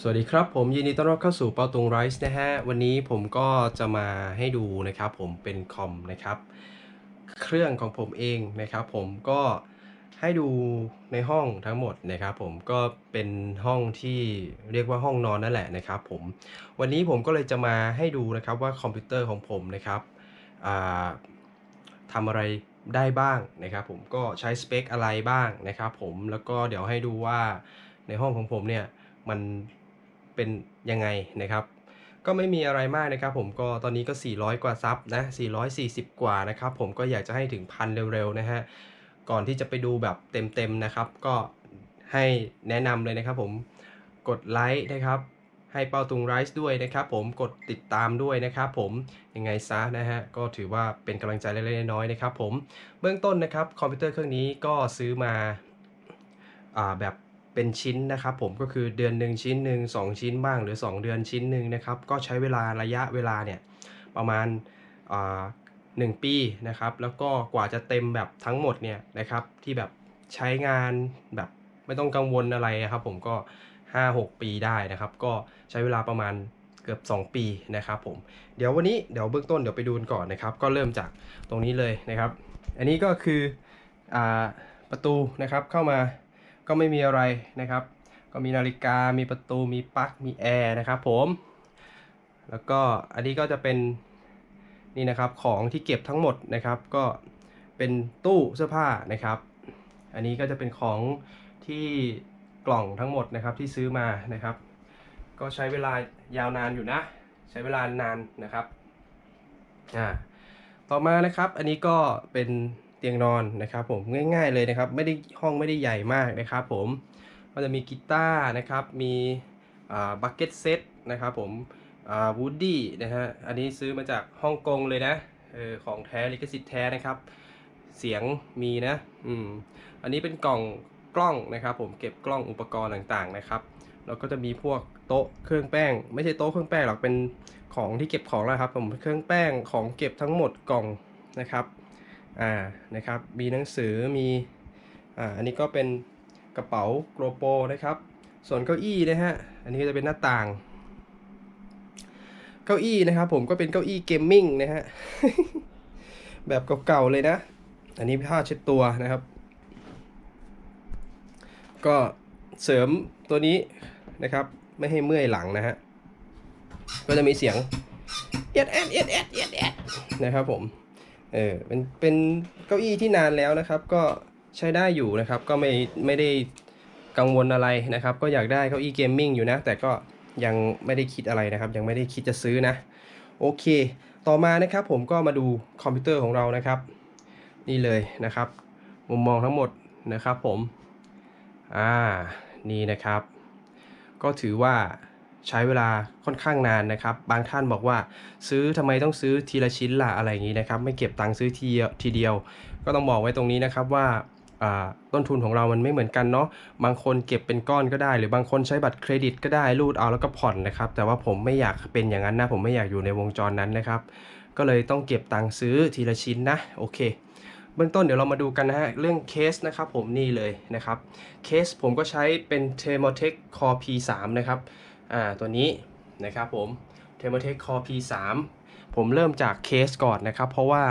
สวัสดีครับ ผมยินดีต้อนรับเข้าสู่เปาตุงไรส์นะฮะ วันนี้ผมก็จะมาให้ดูนะครับ ผมเป็นคอมนะครับ เครื่องของผมเองนะครับ ผมก็ให้ดูในห้องทั้งหมดนะครับ ผมก็เป็นห้องที่เรียกว่าห้องนอนนั่นแหละนะครับ ผมวันนี้ผมก็เลยจะมาให้ดูนะครับว่าคอมพิวเตอร์ของผมนะครับทำอะไรได้บ้างนะครับผมก็ใช้สเปคอะไรบ้างนะครับ ผมแล้วก็เดี๋ยวให้ดูว่าในห้องของผมเนี่ยมัน เป็นยังไงนะครับ ก็ไม่มีอะไรมากนะครับ ผมก็ตอนนี้ก็ 400 กว่าซับนะ 440 กว่านะครับ ผมก็อยากจะให้ถึงพันเร็วๆนะฮะก่อนที่จะไปดูแบบเต็มๆนะครับ ก็ให้แนะนำเลยนะครับผมกดไลค์นะครับ ให้เป้าตุงไรส์ด้วยนะครับผมกดติดตามด้วยนะครับผมยังไงซะนะฮะก็ถือว่าเป็นกำลังใจเล็กๆน้อยๆนะครับผมเบื้องต้นนะครับคอมพิวเตอร์เครื่องนี้ก็ซื้อมาอ่าแบบ เป็นชิ้นนะครับผมก็คือเดือนหนึ่งชิ้นหนึ่งสองชิ้นบ้างหรือ 2 เดือนชิ้นหนึ่งนะครับก็ใช้เวลาระยะเวลาเนี่ยประมาณหนึ่งปีนะครับแล้วก็กว่าจะเต็มแบบทั้งหมดเนี่ยนะครับที่แบบใช้งานแบบไม่ต้องกังวลอะไรครับผมก็ 5-6 ปีได้นะครับ ก็ใช้เวลาประมาณเกือบ 2 ปีนะครับผมเดี๋ยววันนี้เดี๋ยวเบื้องต้นเดี๋ยวไปดูกันก่อนนะครับ ก็เริ่มจากตรงนี้เลยนะครับ อันนี้ก็คืออประตูนะครับเข้ามา ก็ไม่มีอะไรนะครับ ก็มีนาฬิกา มีประตู มีปลั๊ก มีแอร์นะครับผม แล้วก็อันนี้ก็จะเป็นนี่นะครับของที่เก็บทั้งหมดนะครับ ก็เป็นตู้เสื้อผ้านะครับ อันนี้ก็จะเป็นของที่กล่องทั้งหมดนะครับที่ซื้อมานะครับ ก็ใช้เวลายาวนานอยู่นะ ใช้เวลานานนะครับอ่าต่อมานะครับอันนี้ก็เป็น ตียงนอนนะครับผมง่าย ๆเลยนะครับไม่ได้ห้องไม่ได้ใหญ่มากนะครับผมก็จะมีกีตาร์นะครับมีบักเก็ตเซตนะครับผมวูดดี้นะฮะอันนี้ซื้อมาจากฮ่องกงเลยนะออของแท้ลิขสิทธิ์แท้นะครับ เสียงมีนะอืมอันนี้เป็นกล่องกล้องนะครับผมเก็บกล้องอุปกรณ์ต่างๆนะครับแล้วก็จะมีพวกโต๊ะเครื่องแป้ง ไม่ใช่โต๊ะเครื่องแป้งหรอกเป็นของที่เก็บของแล้วครับผมเครื่องแป้งของเก็บทั้งหมดกล่องนะครับ อ่านะครับมีหนังสือมีอ่าอันนี้ก็เป็นกระเป๋าโกลโปนะครับ ส่วนเก้าอี้นะฮะอันนี้ก็จะเป็นหน้าต่าง เก้าอี้นะครับผมก็เป็นเก้าอี้เกมมิ่งนะฮะแบบเก่าๆเลยนะ อันนี้ผ้าเช็ดตัวนะครับ ก็เสริมตัวนี้นะครับไม่ให้เมื่อยหลังนะฮะก็จะมีเสียงเอียดแอดเอียดแอดเอียดแอดนะครับผม เออเป็นเป็นเก้าอี้ที่นานแล้วนะครับ ก็ใช้ได้อยู่นะครับ ก็ไม่ไม่ได้กังวลอะไรนะครับ ก็อยากได้เก้าอี้เกมมิ่งอยู่นะ แต่ก็ยังไม่ได้คิดอะไรนะครับ ยังไม่ได้คิดจะซื้อนะ โอเค ต่อมานะครับผมก็มาดูคอมพิวเตอร์ของเรานะครับ นี่เลยนะครับ มุมมองทั้งหมดนะครับผม อ่า นี่นะครับ ก็ถือว่า ใช้เวลาค่อนข้างนานนะครับ บางท่านบอกว่าซื้อทำไมต้องซื้อทีละชิ้นล่ะอะไรอย่างนี้นะครับ ไม่เก็บตังค์ซื้อทีเดียวทีเดียว ก็ต้องบอกไว้ตรงนี้นะครับว่าอ่าต้นทุนของเรามันไม่เหมือนกันเนาะ บางคนเก็บเป็นก้อนก็ได้ หรือบางคนใช้บัตรเครดิตก็ได้รูดเอาแล้วก็ผ่อนนะครับ แต่ว่าผมไม่อยากเป็นอย่างนั้นนะ ผมไม่อยากอยู่ในวงจรนั้นนะครับ ก็เลยต้องเก็บตังค์ซื้อทีละชิ้นนะ โอเค เบื้องต้นเดี๋ยวเรามาดูกันนะฮะ เรื่องเคสนะครับผมนี่เลยนะครับ เคสผมก็ใช้เป็น t e m o t e c Core P3 นะครับ อ่าตัวนี้นะครับผม t e m o t e c Core P3 ผมเริ่มจากเคสก่อนนะครับ เพราะว่า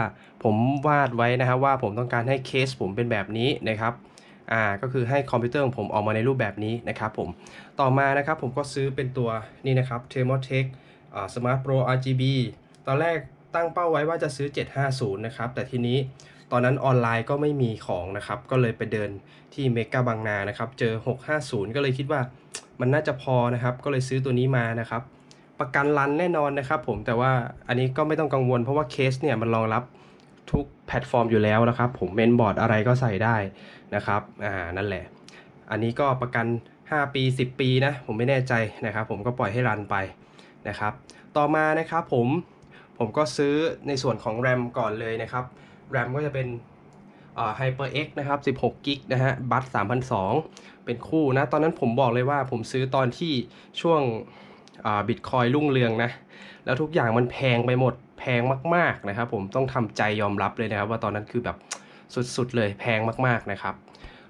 ผมวาดไว้นะครับว่าผมต้องการให้เคสผมเป็นแบบนี้นะครับอ่าก็คือให้คอมพิวเตอร์ของผมออกมาในรูปแบบนี้นะครับผมต่อมานะครับผมก็ซื้อเป็นตัวนี่นะครับ t e m o t e c อ่า Smart Pro RGB ตอนแรกตั้งเป้าไว้ว่าจะซื้อ 750 นะครับ แต่ทีนี้ตอนนั้นออนไลน์ก็ไม่มีของนะครับ ก็เลยไปเดินที่เมกาบางนานะครับ เจอ 650 ก็เลยคิดว่า มันน่าจะพอนะครับก็เลยซื้อตัวนี้มานะครับ ประกันรันแน่นอนนะครับผมแต่ว่าอันนี้ก็ไม่ต้องกังวล เพราะว่าเคสเนี่ยมันรองรับทุกแพลตฟอร์มอยู่แล้วนะครับ ผมเมนบอร์ดอะไรก็ใส่ได้นะครับอ่านั่นแหละ อันนี้ก็ประกัน 5 ปี 10 ปีนะผมไม่แน่ใจนะครับ ผมก็ปล่อยให้รันไปนะครับ ต่อมานะครับผมผมก็ซื้อในส่วนของ RAM ก่อนเลยนะครับ RAM ก็จะเป็นอ่า HyperX นะครับ 16กิกนะฮะ บัต3 0 0 เป็นคู่นะ ตอนนั้นผมบอกเลยว่าผมซื้อตอนที่ช่วงบิตคอยรุ่งเรืองนะ แล้วทุกอย่างมันแพงไปหมดแพงมากๆนะครับ ผมต้องทำใจยอมรับเลยนะครับ ว่าตอนนั้นคือแบบสุดๆเลยแพงมากๆนะครับ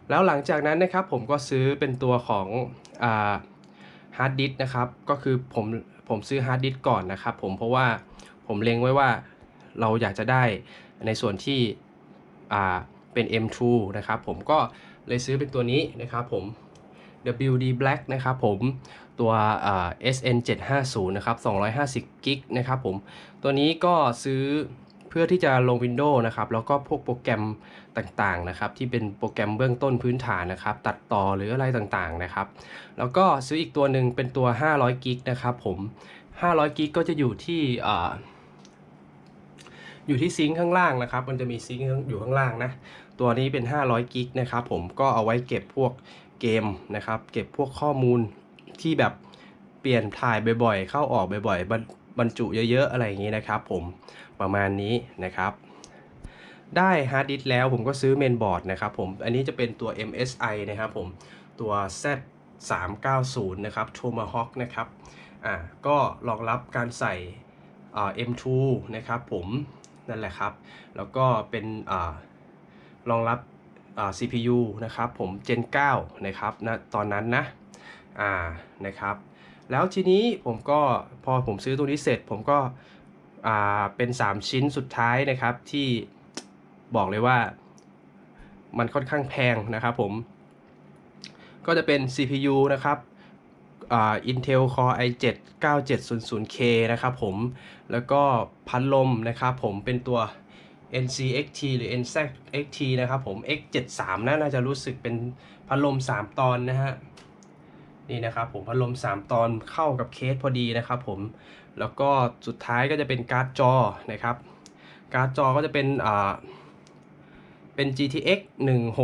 แล้วหลังจากนั้นนะครับผมก็ซื้อเป็นตัวของฮาร์ดดิสก์นะครับ ก็คือผมผมซื้อฮาร์ดดิสก์ก่อนนะครับ ผมเพราะว่าผมเล็งไว้ว่าเราอยากจะได้ในส่วนที่เป็น M2 นะครับ ผมก็ เลยซื้อเป็นตัวนี้นะครับผม WD Black นะครับผมตัว SN 750นะครับ250กิกนะครับผม ตัวนี้ก็ซื้อเพื่อที่จะลง Windows นะครับ แล้วก็พวกโปรแกรมต่างๆนะครับ ที่เป็นโปรแกรมเบื้องต้นพื้นฐานนะครับ ตัดต่อหรืออะไรต่างๆนะครับ แล้วก็ซื้ออีกตัวหนึ่งเป็นตัว 500กิกนะครับผม 500กิกก็จะอยู่ที่อ่าอยู่ที่ซิงค์ข้างล่างนะครับ มันจะมีซิงค์อยู่ข้างล่างนะ ตัวนี้เป็น 500 กิกนะครับผมก็เอาไว้เก็บพวกเกมนะครับ เก็บพวกข้อมูลที่แบบเปลี่ยนถ่ายบ่อยๆ เข้าออกบ่อยๆ บรรบรรจุเยอะๆ อะไรอย่างนี้นะครับผมประมาณนี้นะครับ ได้ฮาร์ดดิสก์แล้วผมก็ซื้อเมนบอร์ดนะครับผมอันนี้จะเป็นตัว MSI นะครับผมตัว Z 3 9 0 นะครับ Tomahawk นะครับ อ่า ก็รองรับการใส่อ่า M2 นะครับผม นั่นแหละครับ แล้วก็เป็นอ่า รองรับ CPU นะครับผม Gen 9 นะครับนะตอนนั้นนะอ่านะครับแล้วทีนี้ผมก็พอผมซื้อตัวนี้เสร็จ ผมก็อ่าเป็น 3 ชิ้นสุดท้ายนะครับที่บอกเลยว่ามันค่อนข้างแพงนะครับผม ก็จะเป็น CPU นะครับอ่า Intel Core i7 9700K นะครับผมแล้วก็พัดลมนะครับผมเป็นตัว NCXT หรือ NZXT นะครับผม X73 นะน่าจะรู้สึกเป็นพัดลม 3 ตอนนะฮะ นี่นะครับผมพัดลม 3 ตอนเข้ากับเคสพอดีนะครับผม แล้วก็สุดท้ายก็จะเป็นการ์ดจอนะครับ การ์ดจอก็จะเป็นอ่าเป็น GTX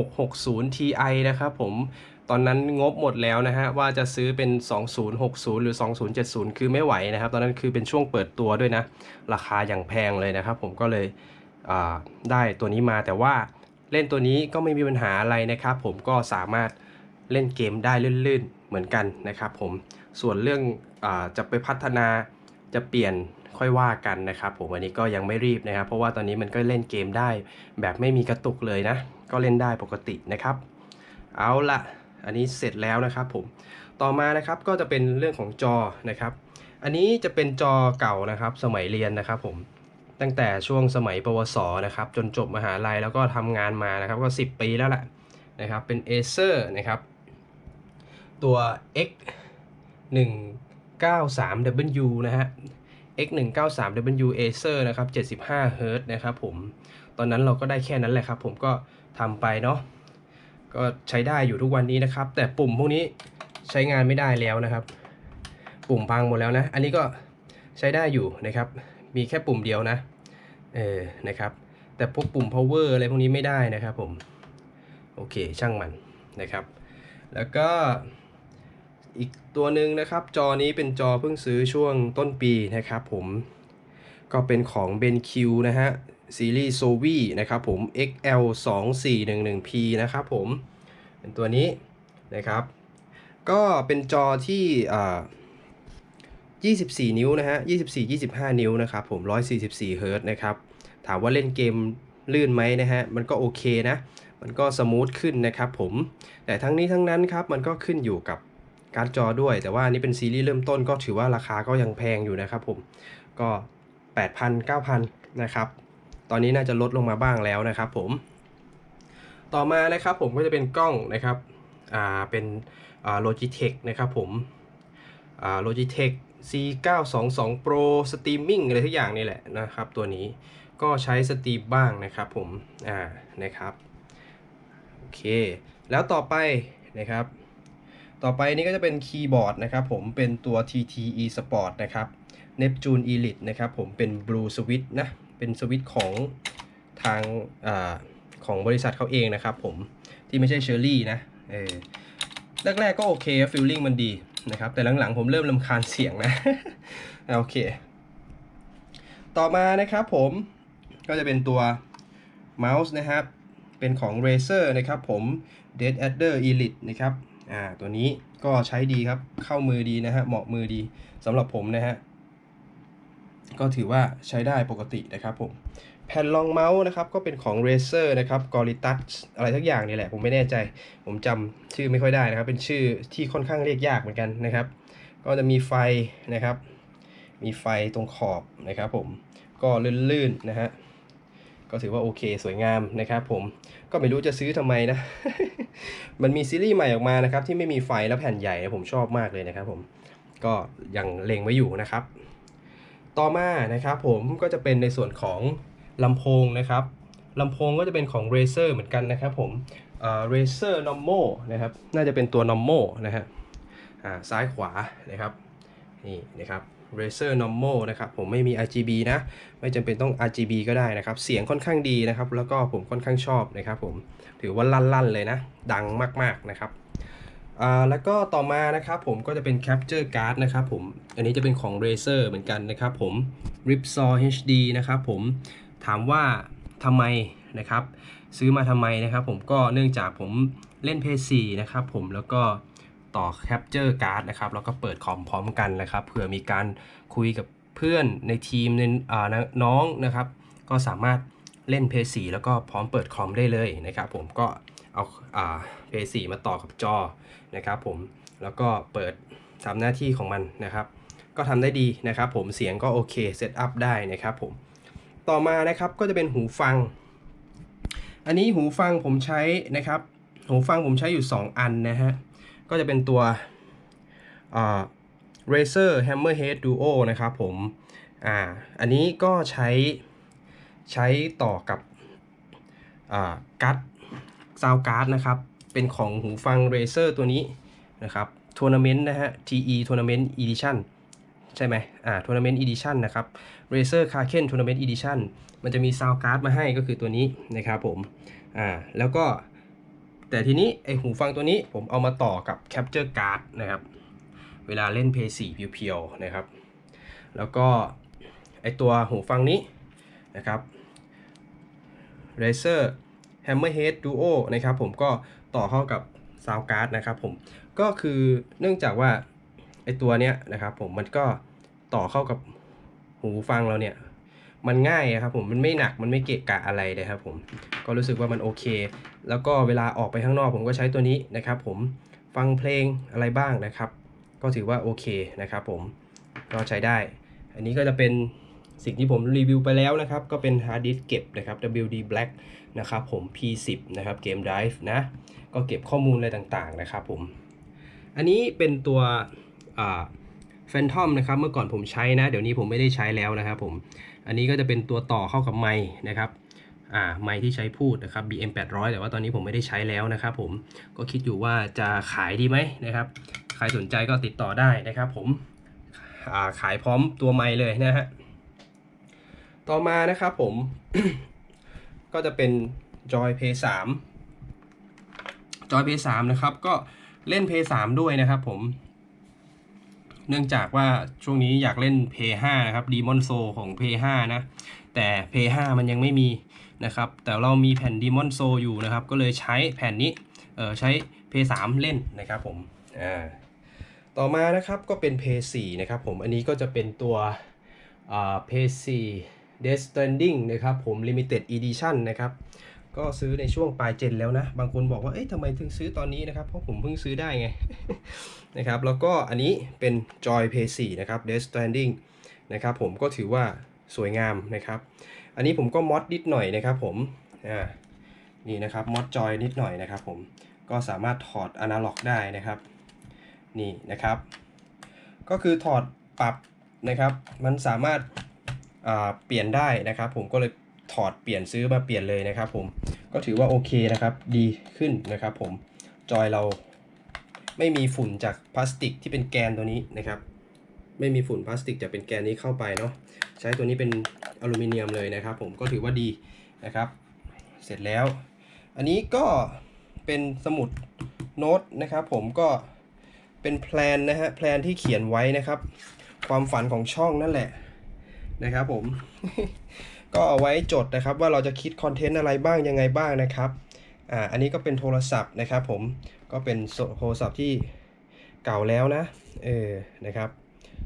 1660 Ti นะครับผม ตอนนั้นงบหมดแล้วนะฮะ ว่าจะซื้อเป็น 2060 หรือ 2070 คือไม่ไหวนะครับ ตอนนั้นคือเป็นช่วงเปิดตัวด้วยนะ ราคาอย่างแพงเลยนะครับผมก็เลย ได้ตัวนี้มาแต่ว่าเล่นตัวนี้ก็ไม่มีปัญหาอะไรนะครับ ผมก็สามารถเล่นเกมได้ลื่นๆเหมือนกันนะครับผมส่วนเรื่องอจะไปพัฒนาจะเปลี่ยนค่อยว่ากันนะครับผมอันนี้ก็ยังไม่รีบนะครับ เพราะว่าตอนนี้มันก็เล่นเกมได้แบบไม่มีกระตุกเลยนะ ก็เล่นได้ปกตินะครับ เอาละอันนี้เสร็จแล้วนะครับผมต่อมานะครับก็จะเป็นเรื่องของจอนะครับ อันนี้จะเป็นจอเก่านะครับ สมัยเรียนนะครับผม ตั้งแต่ช่วงสมัยปวสนะครับจนจบมหาลัยแล้วก็ทำงานมานะครับก็ 10 ปีแล้วแหละนะครับเป็น Acer นะครับตัว X 1 9 3 W นะฮะ X 1 9 3 W Acer นะครับ75 Hz นะครับผม ตอนนั้นเราก็ได้แค่นั้นแหละครับ ผมก็ทำไปเนาะ ก็ใช้ได้อยู่ทุกวันนี้นะครับ แต่ปุ่มพวกนี้ใช้งานไม่ได้แล้วนะครับ ปุ่มพังหมดแล้วนะ อันนี้ก็ใช้ได้อยู่นะครับ มีแค่ปุ่มเดียวนะ เออ นะครับ แต่พวกปุ่ม power อะไรพวกนี้ไม่ได้นะครับผม โอเค ช่างมันนะครับ แล้วก็อีกตัวหนึ่งนะครับ จอนี้เป็นจอเพิ่งซื้อช่วงต้นปีนะครับผม ก็เป็นของ BenQ นะฮะ ซีรีส์ Sovi นะครับผม XL 2 4 1 1 P นะครับผม เป็นตัวนี้นะครับ ก็เป็นจอที่อ่า 24 นิ้วนะฮะ 24 25 นิ้วนะครับผม 144เฮิร์ตนะครับ ถามว่าเล่นเกมลื่นไหมนะฮะ มันก็โอเคนะ มันก็สมูทขึ้นนะครับผม แต่ทั้งนี้ทั้งนั้นครับ มันก็ขึ้นอยู่กับการ์ดจอด้วย แต่ว่านี้เป็นซีรีส์เริ่มต้นก็ถือว่าราคาก็ยังแพงอยู่นะครับผม ก็ 8,000 9,000 นะครับ ตอนนี้น่าจะลดลงมาบ้างแล้วนะครับผม ต่อมานะครับผมก็จะเป็นกล้องนะครับ อ่า เป็นอ่า Logitech นะครับผม อ่า Logitech C922 Pro Streaming อะไรทุกอย่างนี่แหละนะครับ ตัวนี้ก็ใช้สตรีมบ้างนะครับผมอ่านะครับโอเค แล้วต่อไปนะครับ ต่อไปนี้ก็จะเป็นคีย์บอร์ดนะครับผมเป็นตัว TT E Sport นะครับ Neptune Elite นะครับผมเป็น Blue Switch นะ เป็นสวิตช์ของทางอ่าของบริษัทเขาเองนะครับผมที่ไม่ใช่เชอร์รี่นะเออแรกๆก็โอเคฟิลลิ่งมันดี นะครับ แต่หลังๆผมเริ่มลำคาญเสียงนะโอเค ต่อมานะครับผมก็จะเป็นตัวเมาส์นะครับ เป็นของ Razer นะครับผม Dead Adder Elite นะครับอ่าตัวนี้ก็ใช้ดีครับเข้ามือดีนะฮะเหมาะมือดีสำหรับผมนะฮะก็ถือว่าใช้ได้ปกตินะครับผม แผ่นรองเมาส์นะครับก็เป็นของ Razer นะครับ g o r i t a s อะไรทักอย่างนี่แหละผมไม่แน่ใจ ผมจำชื่อไม่ค่อยได้นะครับ เป็นชื่อที่ค่อนข้างเรียกยากเหมือนกันนะครับ ก็จะมีไฟนะครับ มีไฟตรงขอบนะครับผมก็ลื่นๆนะฮะก็ถือว่าโอเคสวยงามนะครับผมก็ไม่รู้จะซื้อทำไมนะ มันมีซีรีส์ใหม่ออกมานะครับ ที่ไม่มีไฟและแผ่นใหญ่ผมชอบมากเลยนะครับผมก็ยังเล็งไว้อยู่นะครับ ต่อมานะครับผมก็จะเป็นในส่วนของ ลำโพงนะครับลำโพงก็จะเป็นของ Razer เหมือนกันนะครับผมเอ่อ Razer Normal นะครับ น่าจะเป็นตัว Normal นะฮะซ้ายขวานะครับ นี่นะครับ Razer Normal นะครับ ผมไม่มี RGB นะ ไม่จำเป็นต้อง RGB ก็ได้นะครับ เสียงค่อนข้างดีนะครับ แล้วก็ผมค่อนข้างชอบนะครับผม ถือว่าลั่นๆเลยนะ ดังมากๆนะครับแล้วก็ต่อมานะครับผมก็จะเป็น Capture Card นะครับผม อันนี้จะเป็นของ Razer เหมือนกันนะครับผม Ripsaw HD นะครับผม ถามว่าทำไมนะครับ ซื้อมาทำไมนะครับ ผมก็เนื่องจากผมเล่น PS4 นะครับ ผมแล้วก็ต่อ Capture Card นะครับแล้วก็เปิดคอมพร้อมกันนะครับเผื่อมีการคุยกับเพื่อนในทีมในน้องนะครับ ก็สามารถเล่น PS4 แล้วก็พร้อมเปิดคอมได้เลยนะครับ ผมก็เอาอ่า PS4 มาต่อกับจอนะครับ ผมแล้วก็เปิดทำหน้าที่ของมันนะครับ ก็ทำได้ดีนะครับ ผมเสียงก็โอเคเซตอัพได้นะครับ ผม ต่อมานะครับก็จะเป็นหูฟัง อันนี้หูฟังผมใช้นะครับ หูฟังผมใช้อยู่ 2 อันนะฮะ ก็จะเป็นตัวอ่า Razer Hammerhead Duo นะครับผม อ่า อันนี้ก็ใช้ใช้ต่อกับอ่าการ์ดซาวการ์ดนะครับ เป็นของหูฟัง Razer ตัวนี้นะครับ Tournament นะฮะ TE Tournament Edition ใช่ไหมอ่า Tournament Edition นนะครับ Razer Kraken Tournament Edition มันจะมีซาวการ์ดมาให้ก็คือตัวนี้นะครับผมอ่าแล้วก็แต่ทีนี้ไอหูฟังตัวนี้ผมเอามาต่อกับ Capture Card นะครับ เวลาเล่น Play 4เพียวๆนะครับ แล้วก็ไอตัวหูฟังนี้นะครับ Razer Hammerhead Duo นะครับผมก็ต่อเข้ากับ Sound Card นะครับผมก็คือเนื่องจากว่า ไอตัวเนี้ยนะครับ ผมมันก็ต่อเข้ากับหูฟังเราเนี่ย มันง่ายครับผมมันไม่หนักมันไม่เกะกะอะไรเลยครับผมก็รู้สึกว่ามันโอเค แล้วก็เวลาออกไปข้างนอกผมก็ใช้ตัวนี้นะครับ ผมฟังเพลงอะไรบ้างนะครับ ก็ถือว่าโอเคนะครับ ผมก็ใช้ได้ อันนี้ก็จะเป็นสิ่งที่ผมรีวิวไปแล้วนะครับ ก็เป็นฮาร์ดดิสก์เก็บนะครับ WD Black นะครับผม P10 นะครับเกม Drive นะ ก็เก็บข้อมูลอะไรต่างๆนะครับผม อันนี้เป็นตัว อ่า Phantom นะครับเมื่อก่อนผมใช้นะ เดี๋ยวนี้ผมไม่ได้ใช้แล้วนะครับผม อันนี้ก็จะเป็นตัวต่อเข้ากับไมค์นะครับอ่าไมค์ที่ใช้พูดนะครับ BM 800แต่ว่าตอนนี้ผมไม่ได้ใช้แล้วนะครับผมก็คิดอยู่ว่าจะขายดีไหมนะครับใครสนใจก็ติดต่อได้นะครับผมอ่าขายพร้อมตัวไมค์เลยนะฮะต่อมานะครับผม ก็จะเป็น Joy Play 3 Joy Play 3นะครับ ก็เล่น Play 3ด้วยนะครับผม เนื่องจากว่าช่วงนี้อยากเล่น p 5นะครับ Demon Soul ของ p 5นะ แต่ p 5มันยังไม่มีนะครับ แต่เรามีแผ่น Demon Soul อยู่นะครับ ก็เลยใช้แผ่นนี้เออใช้ p 3เล่นนะครับผมอ่าต่อมานะครับก็เป็น p 4นะครับผม อันนี้ก็จะเป็นตัวอ่า p 4 Death Stranding นะครับผม Limited Edition นะครับ ก็ซื้อในช่วงปลายเจนแล้วนะ บางคนบอกว่า เอ๊ะทำไมถึงซื้อตอนนี้นะครับ เพราะผมเพิ่งซื้อได้ไง นะครับ แล้วก็อันนี้เป็น Joy Pay 4นะครับ Death Stranding นะครับ ผมก็ถือว่าสวยงามนะครับ อันนี้ผมก็มอดนิดหน่อยนะครับผม อ่า นี่นะครับ มอดจอยนิดหน่อยนะครับผม ก็สามารถถอดอนาล็อกได้นะครับ นี่นะครับ ก็คือถอดปรับนะครับ มันสามารถอ่าเปลี่ยนได้นะครับ ผมก็เลย ถอดเปลี่ยนซื้อมาเปลี่ยนเลยนะครับ ผมก็ถือว่าโอเคนะครับ ดีขึ้นนะครับ ผมจอยเราไม่มีฝุ่นจากพลาสติกที่เป็นแกนตัวนี้นะครับ ไม่มีฝุ่นพลาสติกจากเป็นแกนนี้เข้าไปเนาะใช้ตัวนี้เป็นอลูมิเนียมเลยนะครับ ผมก็ถือว่าดีนะครับ เสร็จแล้ว อันนี้ก็เป็นสมุดโน้ตนะครับ ผมก็เป็นแพลนนะฮะแพลนที่เขียนไว้นะครับ ความฝันของช่องนั่นแหละนะครับผม ก็เอาไว้จดนะครับว่าเราจะคิดคอนเทนต์อะไรบ้างยังไงบ้างนะครับอ่าอันนี้ก็เป็นโทรศัพท์นะครับผมก็เป็นโทรศัพท์ที่เก่าแล้วนะเออนะครับ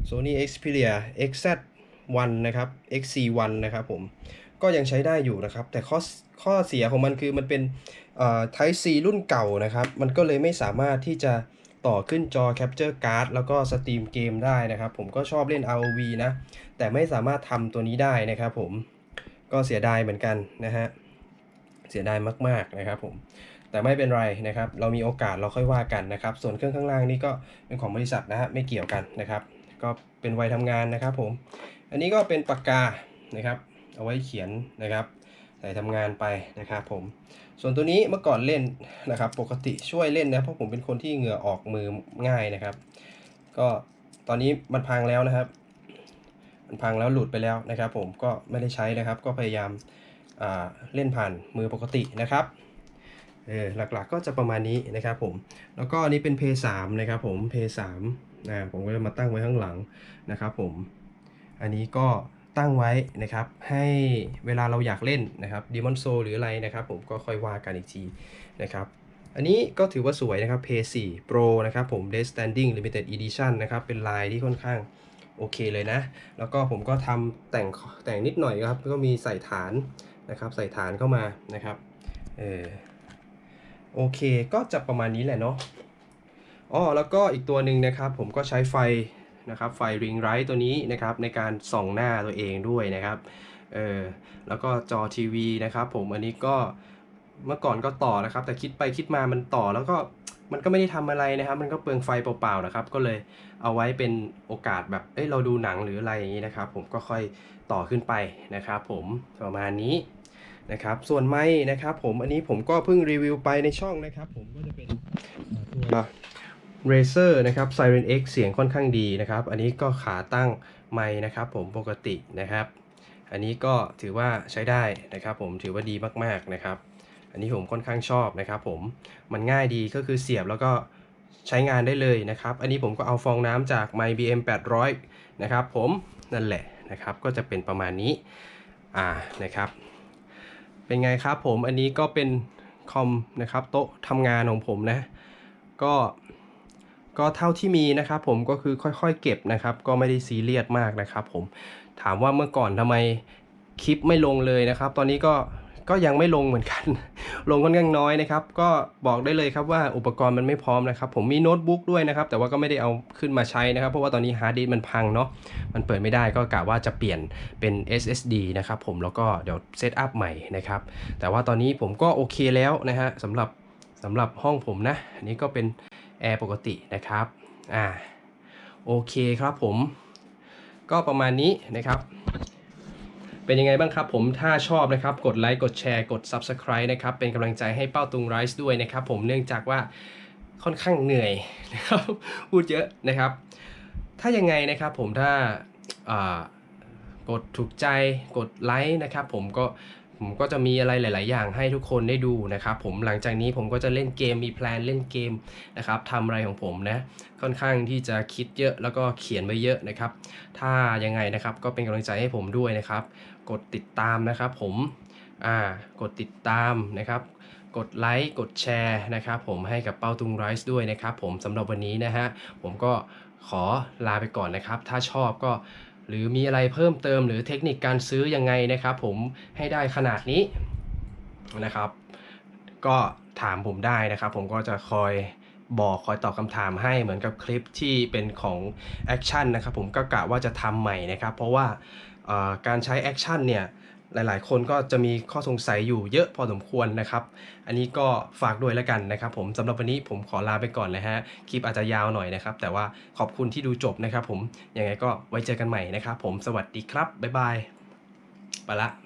Sony Xperia XZ1 นะครับ XC1 นะครับผมก็ยังใช้ได้อยู่นะครับ แต่ข้อข้อเสียของมันคือมันเป็นเอ่อ Type C รุ่นเก่านะครับ มันก็เลยไม่สามารถที่จะต่อขึ้นจอ Capture Card แล้วก็สตรีมเกมได้นะครับ ผมก็ชอบเล่น ROV นะ แต่ไม่สามารถทำตัวนี้ได้นะครับผม ก็เสียดายเหมือนกันนะฮะเสียดายมากๆนะครับผมแต่ไม่เป็นไรนะครับ เรามีโอกาสเราค่อยว่ากันนะครับ ส่วนเครื่องข้างล่างนี่ก็เป็นของบริษัทนะฮะไม่เกี่ยวกันนะครับ ก็เป็นวัยทำงานนะครับผมอันนี้ก็เป็นปากกานะครับ เอาไว้เขียนนะครับใส่ทำงานไปนะครับผมส่วนตัวนี้เมื่อก่อนเล่นนะครับ ปกติช่วยเล่นนะเพราะผมเป็นคนที่เหงื่อออกมือง่ายนะครับ ก็ตอนนี้มันพังแล้วนะครับ มันพังแล้วหลุดไปแล้วนะครับ ผมก็ไม่ได้ใช้นะครับ ก็พยายามาเล่นผ่านมือปกตินะครับเออหลักๆก็จะประมาณนี้นะครับผม แล้วก็อันนี้เป็นเพย์สามนะครับผมเพย์สามนะผมก็จะมาตั้งไว้ข้างหลังนะครับผม อันนี้ก็ตั้งไว้นะครับ ให้เวลาเราอยากเล่นนะครับ Demon Soul หรืออะไรนะครับผมก็ค่อยว่ากันอีกทีนะครับ อันนี้ก็ถือว่าสวยนะครับ p 4 Pro นะครับผม Day Standing Limited Edition นะครับ เป็นลายที่ค่อนข้าง โอเคเลยนะ แล้วก็ผมก็ทำแต่งแต่งนิดหน่อยครับ ก็มีใส่ฐานนะครับ ใส่ฐานเข้ามานะครับ เออโอเค ก็จะประมาณนี้แหละเนาะอ๋อแล้วก็อีกตัวหนึ่งนะครับ ผมก็ใช้ไฟนะครับ ไฟริงไรท์ตัวนี้นะครับ ในการส่องหน้าตัวเองด้วยนะครับ เออแล้วก็จอทีวีนะครับ ผมอันนี้ก็เมื่อก่อนก็ต่อนะครับ แต่คิดไปคิดมามันต่อแล้วก็ มันก็ไม่ได้ทำอะไรนะครับ มันก็เปลืองไฟเปล่าๆนะครับ ก็เลยเอาไว้เป็นโอกาสแบบ เอ้ย เราดูหนังหรืออะไรอย่างนี้นะครับ ผมก็ค่อยต่อขึ้นไปนะครับ ผมประมาณนี้นะครับ ส่วนไม้นะครับผม อันนี้ผมก็เพิ่งรีวิวไปในช่องนะครับ ผมก็จะเป็นตัว Razer นะครับ Siren X เสียงค่อนข้างดีนะครับ อันนี้ก็ขาตั้งไม้นะครับ ผมปกตินะครับ อันนี้ก็ถือว่าใช้ได้นะครับ ผมถือว่าดีมากๆนะครับ อันนี้ผมค่อนข้างชอบนะครับผมมันง่ายดีก็คือเสียบแล้วก็ใช้งานได้เลยนะครับ อันนี้ผมก็เอาฟองน้ำจาก My BM 800 นะครับผมนั่นแหละนะครับก็จะเป็นประมาณนี้อ่านะครับ เป็นไงครับผมอันนี้ก็เป็นคอมนะครับโต๊ะทำงานของผมนะ ก็ก็เท่าที่มีนะครับผมก็คือค่อยๆ เก็บนะครับ ก็ไม่ได้ซีเรียสมากนะครับผมถามว่าเมื่อก่อนทำไมคลิปไม่ลงเลยนะครับ ตอนนี้ก็ก็ยังไม่ลงเหมือนกัน ลงค่อนข้างน้อยนะครับ ก็บอกได้เลยครับว่าอุปกรณ์มันไม่พร้อมนะครับ ผมมีโน้ตบุ๊กด้วยนะครับ แต่ว่าก็ไม่ได้เอาขึ้นมาใช้นะครับ เพราะว่าตอนนี้ฮาร์ดดิสก์มันพังเนาะ มันเปิดไม่ได้ก็กะว่าจะเปลี่ยนเป็น SSD นะครับผม แล้วก็เดี๋ยวเซตอัพใหม่นะครับ แต่ว่าตอนนี้ผมก็โอเคแล้วนะฮะสำหรับสำหรับห้องผมนะ อันนี้ก็เป็นแอร์ปกตินะครับ อ่า โอเคครับผม ก็ประมาณนี้นะครับ เป็นยังไงบ้างครับผมถ้าชอบนะครับกดไลค์กดแชร์กด Subscribe นะครับเป็นกำลังใจให้เป้าตุงไรซ์ด้วยนะครับผมเนื่องจากว่าค่อนข้างเหนื่อยนะครับพูดเยอะนะครับ ถ้ายังไงนะครับผมถ้ากดถูกใจกดไลค์นะครับผมก็ผมก็จะมีอะไรหลาย ๆ อย่างให้ทุกคนได้ดูนะครับผมหลังจากนี้ผมก็จะเล่นเกมมีแพลนเล่นเกมนะครับทำอะไรของผมนะค่อนข้างที่จะคิดเยอะแล้วก็เขียนไว้เยอะนะครับ ถ้ายังไงนะครับก็เป็นกำลังใจให้ผมด้วยนะครับ กดติดตามนะครับผมอ่ากดติดตามนะครับ กดไลค์กดแชร์นะครับผมให้กับเป้าตุงไรซ์ด้วยนะครับผมสำหรับวันนี้นะฮะผมก็ขอลาไปก่อนนะครับ ถ้าชอบก็หรือมีอะไรเพิ่มเติมหรือเทคนิคการซื้อยังไงนะครับผมให้ได้ขนาดนี้นะครับ ก็ถามผมได้นะครับ ผมก็จะคอยบอกคอยตอบคำถามให้เหมือนกับคลิปที่เป็นของแอคชั่นนะครับผมก็กะว่าจะทำใหม่นะครับ เพราะว่า การใช้แอคชั่นเนี่ยหลายๆ คนก็จะมีข้อสงสัยอยู่เยอะพอสมควรนะครับ อันนี้ก็ฝากด้วยแล้วกันนะครับ ผมสำหรับวันนี้ผมขอลาไปก่อนนะฮะ คลิปอาจจะยาวหน่อยนะครับ แต่ว่าขอบคุณที่ดูจบนะครับผม ยังไงก็ไว้เจอกันใหม่นะครับผม สวัสดีครับ บ๊ายบาย ไปละ